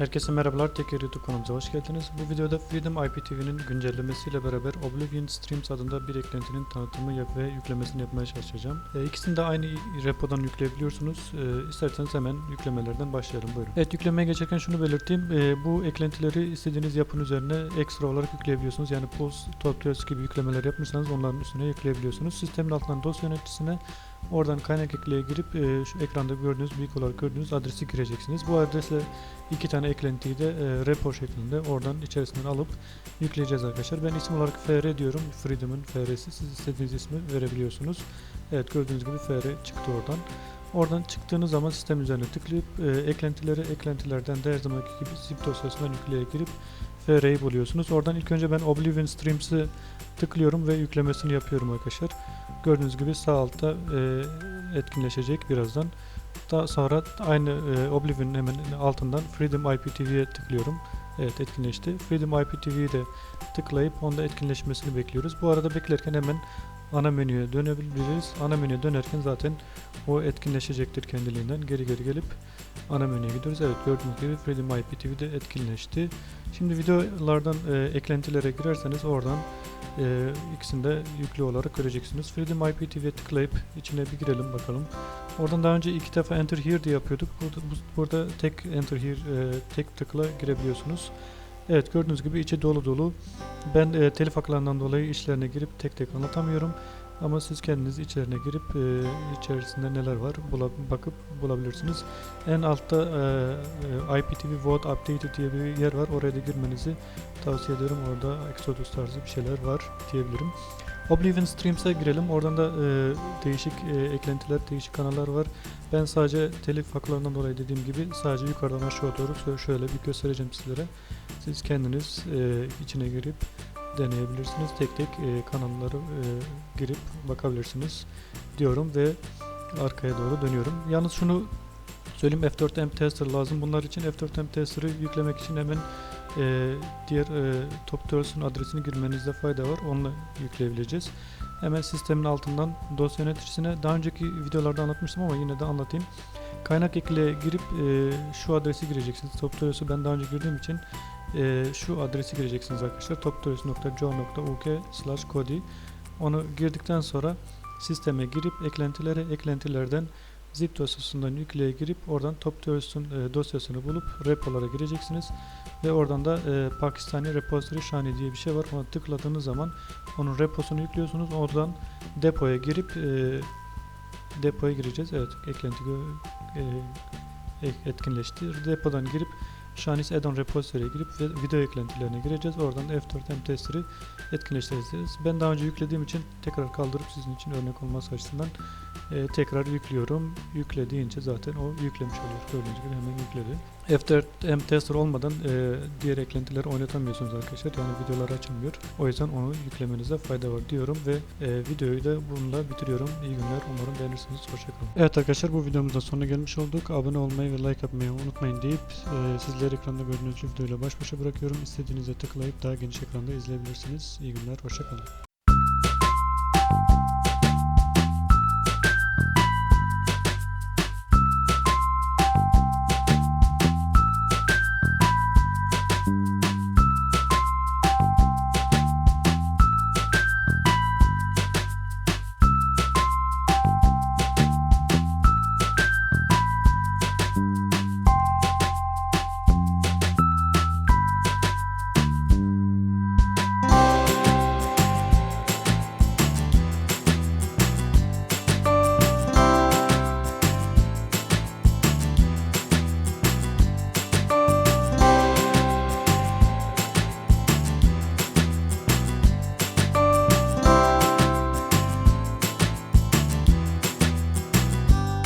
Herkese merhabalar, Teker YouTube kanalımıza hoş geldiniz. Bu videoda Freedom IPTV'nin güncellemesiyle beraber Oblivion Streams adında bir eklentinin tanıtımı ve yüklemesini yapmaya çalışacağım. E, ikisini de aynı repodan yükleyebiliyorsunuz. E, isterseniz hemen yüklemelerden başlayalım. Buyurun. Evet, yüklemeye geçerken şunu belirteyim. E, bu eklentileri istediğiniz yapın üzerine ekstra olarak yükleyebiliyorsunuz. Yani Pulse, Tutorials gibi yüklemeler yapmışsanız onların üstüne yükleyebiliyorsunuz. Sistemin altından dosya yöneticisine Oradan kaynak ekleye girip e, şu ekranda gördüğünüz, büyük olarak gördüğünüz adresi gireceksiniz. Bu adresle iki tane eklentiyi de e, repo şeklinde oradan içerisinden alıp yükleyeceğiz arkadaşlar. Ben isim olarak FR diyorum. Freedom'ın FR'si. Siz istediğiniz ismi verebiliyorsunuz. Evet gördüğünüz gibi FR çıktı oradan. Oradan çıktığınız zaman sistem üzerine tıklayıp e, eklentileri eklentilerden de her zamanki gibi zip dosyasından yükleye girip FR'yi buluyorsunuz. Oradan ilk önce ben Oblivion Streams'i tıklıyorum ve yüklemesini yapıyorum arkadaşlar. Gördüğünüz gibi sağ altta e, etkinleşecek birazdan. Daha sonra aynı e, Oblivion'ın hemen altından Freedom IPTV'ye tıklıyorum. Evet etkinleşti. Freedom IPTV'yi de tıklayıp onda etkinleşmesini bekliyoruz. Bu arada beklerken hemen ana menüye dönebiliriz. Ana menüye dönerken zaten o etkinleşecektir kendiliğinden. Geri geri gelip ana menüye gidiyoruz. Evet gördüğünüz gibi IPTV de etkinleşti. Şimdi videolardan e, eklentilere girerseniz oradan e, ikisini de yüklü olarak göreceksiniz. Freedom IPTV'ye tıklayıp içine bir girelim bakalım. Oradan daha önce iki defa Enter Here diye yapıyorduk. Burada, bu- burada tek Enter Here, e, tek tıkla girebiliyorsunuz. Evet gördüğünüz gibi içi dolu dolu. Ben e, telif haklarından dolayı içlerine girip tek tek anlatamıyorum. Ama siz kendiniz içlerine girip e, içerisinde neler var bula- bakıp bulabilirsiniz. En altta e, e, IPTV Vote Updated diye bir yer var. Oraya da girmenizi tavsiye ederim. Orada Exodus tarzı bir şeyler var diyebilirim. Oblivion Streams'e girelim. Oradan da e, değişik e, eklentiler, değişik kanallar var. Ben sadece telif haklarından dolayı dediğim gibi sadece yukarıdan aşağı doğru şö- şöyle bir göstereceğim sizlere. Siz kendiniz e, içine girip deneyebilirsiniz. Tek tek e, kanalları e, girip bakabilirsiniz diyorum ve arkaya doğru dönüyorum. Yalnız şunu söyleyeyim F4M tester lazım. Bunlar için F4M tester'ı yüklemek için hemen e, diğer e, Top Tools'un adresini girmenizde fayda var. Onunla yükleyebileceğiz. Hemen sistemin altından dosya yöneticisine daha önceki videolarda anlatmıştım ama yine de anlatayım. Kaynak ekle girip e, şu adresi gireceksiniz. Top Tools'u ben daha önce girdiğim için e, şu adresi gireceksiniz arkadaşlar. toptoolс.jo.uk slash kodi Onu girdikten sonra sisteme girip eklentilere eklentilerden zip dosyasından yükleye girip oradan TopTools'un e, dosyasını bulup repolara gireceksiniz ve oradan da e, Pakistani Repository Shani diye bir şey var. Ona tıkladığınız zaman onun reposunu yüklüyorsunuz. Oradan depoya girip e, depoya gireceğiz. Evet, eklenti e, ek- etkinleşti. Depodan girip Shanis add-on repository'e girip video eklentilerine gireceğiz. Oradan da F4M testeri etkinleştireceğiz. Ben daha önce yüklediğim için tekrar kaldırıp sizin için örnek olması açısından e, tekrar yüklüyorum. Yükle deyince zaten o yüklemiş oluyor. Gördüğünüz gibi hemen yükledi. F4M tester olmadan e, diğer eklentileri oynatamıyorsunuz arkadaşlar. Yani videolar açılmıyor. O yüzden onu yüklemenize fayda var diyorum ve e, videoyu da bununla bitiriyorum. İyi günler. Umarım beğenirsiniz. Hoşçakalın. Evet arkadaşlar bu videomuzda sonuna gelmiş olduk. Abone olmayı ve like atmayı unutmayın deyip e, sizleri ekranda gördüğünüz videoyla baş başa bırakıyorum. İstediğinizde tıklayıp daha geniş ekranda izleyebilirsiniz. İyi günler. Hoşçakalın.